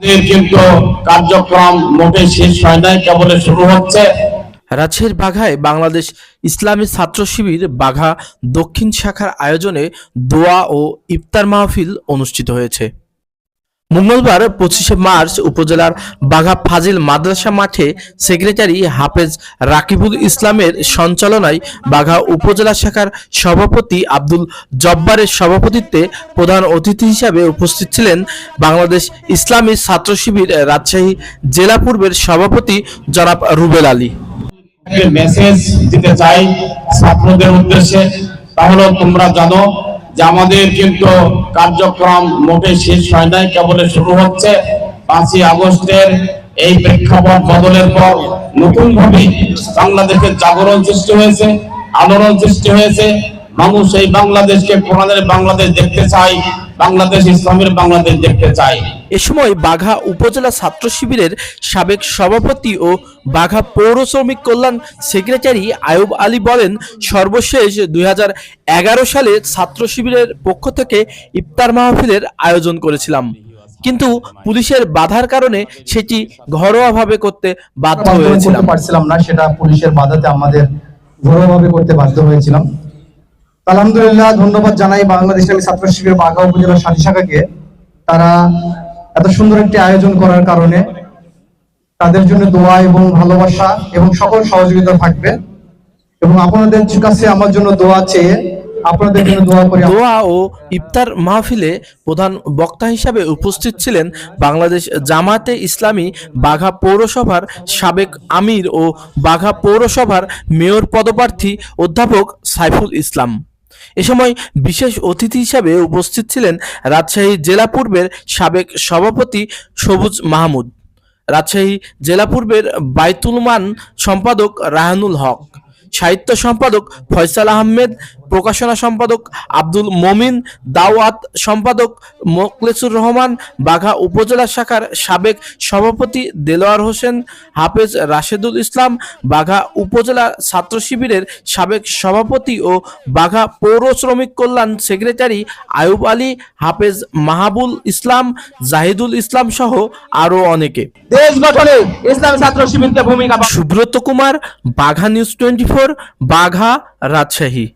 কিন্তু রাজশাহীর বাঘায় বাংলাদেশ ইসলামী ছাত্র শিবির বাঘা দক্ষিণ শাখার আয়োজনে দোয়া ও ইফতার মাহফিল অনুষ্ঠিত হয়েছে। মঙ্গলবার পঁচিশে মার্চ উপজেলার বাঘা ফাজিল মাদ্রাসা মাঠে সেক্রেটারি হাফেজ রাকিবুল ইসলামের সঞ্চালনায় বাঘা উপজেলা শাখার সভাপতি আব্দুল জব্বারের সভাপতিত্বে প্রধান অতিথি হিসাবে উপস্থিত ছিলেন বাংলাদেশ ইসলামী ছাত্র শিবির রাজশাহী জেলা পূর্বের সভাপতি জনাব রুবেল আলী। মেসেজ দিতে চাই ছাত্রদের উদ্দেশ্যে। তাহলে তোমরা জানো যে আমাদের কিন্তু কার্যক্রম মোটে শেষ হয় নাই, কেবল শুরু হচ্ছে। পাঁচই আগস্টের এই প্রেক্ষাপট বদলের পর নতুন ভাবে বাংলাদেশের জাগরণ সৃষ্টি হয়েছে, আলোড়ন সৃষ্টি হয়েছে। মানুষ এই বাংলাদেশকে কোরআনের বাংলাদেশ দেখতে চায় বাংলাদেশ ইসলামের বাংলাদেশ দেখতে চায় এ সময় বাঘা উপজেলা ছাত্র শিবিরের সাবেক সভাপতি ও বাঘা পৌর শ্রমিক কল্যাণ সেক্রেটারি আয়ুব আলী বলেন সর্বশেষ দুই সালে ছাত্র শিবিরের পক্ষ থেকে ইফতার মাহফিলের আয়োজন করেছিলাম। কিন্তু পুলিশের বাধার কারণে সেটি ঘরোয়াভাবে করতে বাধ্য হয়েছিলাম। পারছিলাম না সেটা পুলিশের বাধাতে আমাদের ঘরোয়াভাবে করতে বাধ্য হয়েছিলাম। আলহামদুলিল্লাহ, ধন্যবাদ জানাই বাংলাদেশ ইসলামী ছাত্র শিবির বাঘা উপজেলা সাথী শাখাকে। তারা এত সুন্দর একটি আয়োজন করার কারণে তাদের জন্য দোয়া এবং ভালোবাসা এবং সকল সহযোগিতা থাকবে। এবং আপনাদের কাছে আমার জন্য দোয়া চেয়ে দোয়া ও ইফতার মাহফিলে প্রধান বক্তা হিসাবে উপস্থিত ছিলেন বাংলাদেশ জামাতে ইসলামী বাঘা পৌরসভার সাবেক আমির ও বাঘা পৌরসভার মেয়র পদপ্রার্থী অধ্যাপক সাইফুল ইসলাম। এ সময় বিশেষ অতিথি হিসাবে উপস্থিত ছিলেন রাজশাহী জেলা পূর্বের সাবেক সভাপতি সবুজ মাহমুদ, রাজশাহী জেলা পূর্বের বাইতুলমান সম্পাদক রাহানুল হক, সাহিত্য সম্পাদক ফয়সাল আহমেদ প্রকাশনা সম্পাদক আব্দুল মমিন দাওয়াত সম্পাদক মোকলেসুর রহমান বাঘা উপজেলা শাখার সাবেক সভাপতি দেলোয়ার হোসেন হাফেজ রাশেদুল ইসলাম বাঘা উপজেলা ছাত্র শিবিরের সাবেক সভাপতি ও বাঘা পৌর শ্রমিক কল্যাণ সেক্রেটারি আয়ুব আলী হাফেজ মাহাবুল ইসলাম জাহিদুল ইসলাম সহ আরও অনেকে। দেশ গঠনে ইসলামী ছাত্র শিবিরকে ভূমিকা Subrata Kumar Bagha news twenty four Bagha Rajshahi.